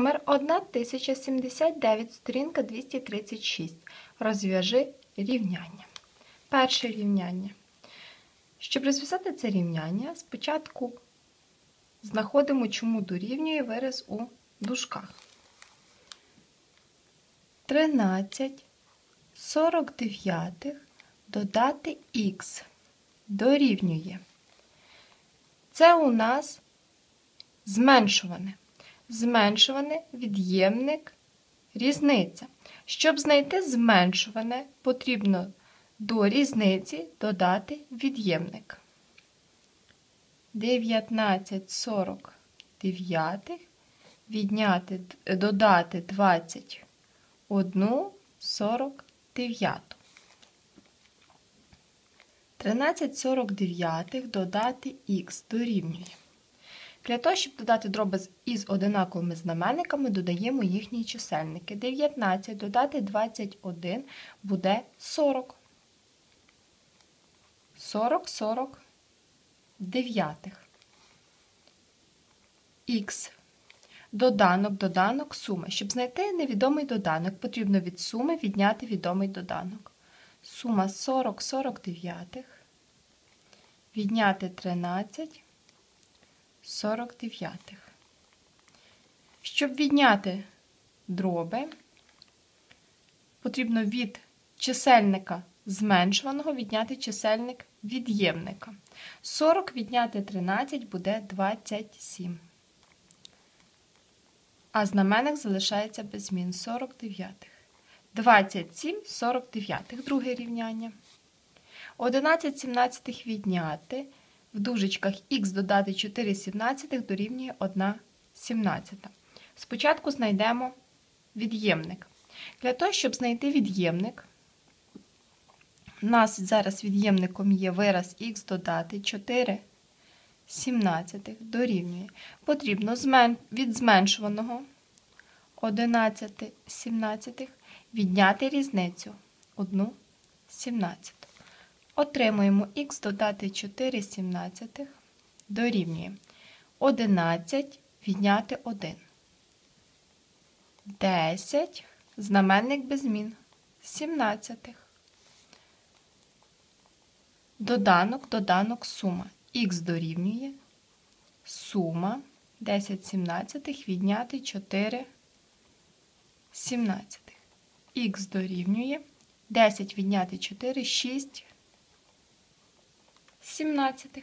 Номер 1079, сторінка 236. Розв'яжи рівняння. Перше рівняння. Щоб розв'язати це рівняння, спочатку знаходимо, чому дорівнює вираз у дужках. 13 49 додати х дорівнює. Це у нас зменшуване. Зменшуване від'ємник різниця. Щоб знайти зменшуване, потрібно до різниці додати від'ємник. 19,49 відняти, додати 21 49. 13,49 додати х дорівнює. Для того, щоб додати дроби із одинаковими знаменниками, додаємо їхні чисельники. 19 додати 21 буде 40. 40 40 дев'ятих. Х. Доданок, доданок, суми. Щоб знайти невідомий доданок, потрібно від суми відняти відомий доданок. Сума 40 49. Відняти 13 49. Щоб відняти дроби, потрібно від чисельника зменшуваного відняти чисельник від'ємника. 40 відняти 13 буде 27. А знаменник залишається без змін 49. 27 49. Друге рівняння. 11 17 відняти. В дужечках х додати 4 17 дорівнює 1 17. Спочатку знайдемо від'ємник. Для того, щоб знайти від'ємник, у нас зараз від'ємником є вираз х додати 4 17 дорівнює. Потрібно від зменшуваного 11 17 відняти різницю 1 17. Отримуємо х додати 4 17 дорівнює 11 відняти 1. 10 знаменник без змін 17. Доданок, доданок, сума. Х дорівнює сума 10 17 відняти 4 17. Х дорівнює 10 відняти 4 6 17.